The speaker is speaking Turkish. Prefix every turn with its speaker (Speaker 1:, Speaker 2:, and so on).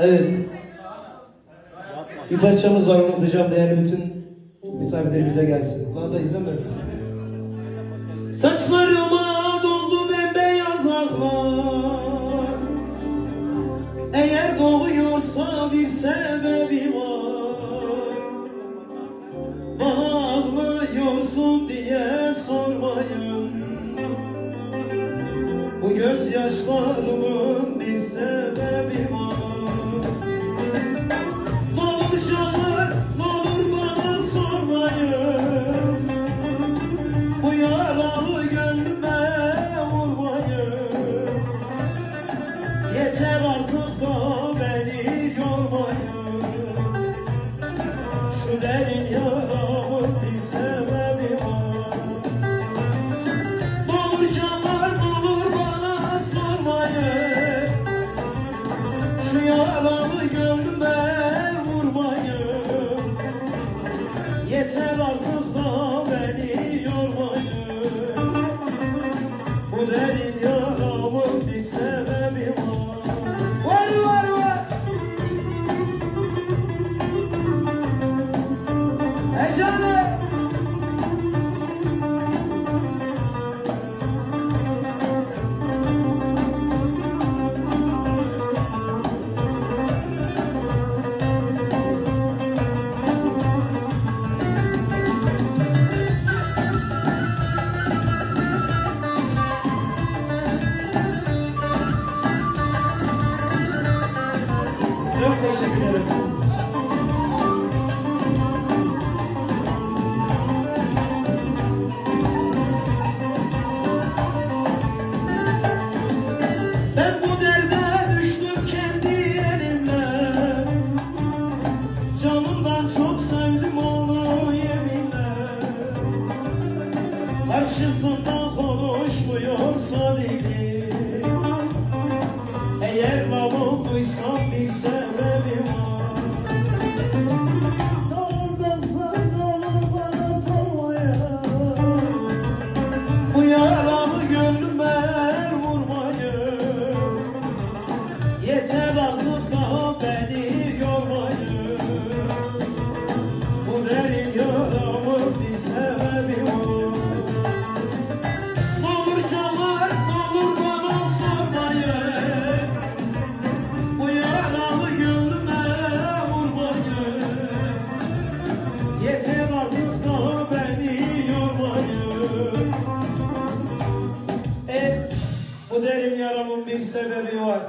Speaker 1: Evet. Bir parçamız var onu okuyacağım değerli bütün misafirlerimize gelsin. Daha da izleme. Saçlarıma doldu bembeyaz aklar Eğer doğuyorsa bir sebebi var Bana ağlıyorsun diye sormayın Bu gözyaşlarımın bir sebebi var Yeter artık da beni yormayın. Şu derin yaramın bir sebebi var. Ne olur canlar ne olur bana sormayın. Şu yaralı gönlüme Ben bu derde düştüm kendi elimle Canımdan çok sevdim onu yeminle. Karşısında konuşmuyorsa dilim Yeter artık daha beni yormayın. E, bu derin yaramın bir sebebi var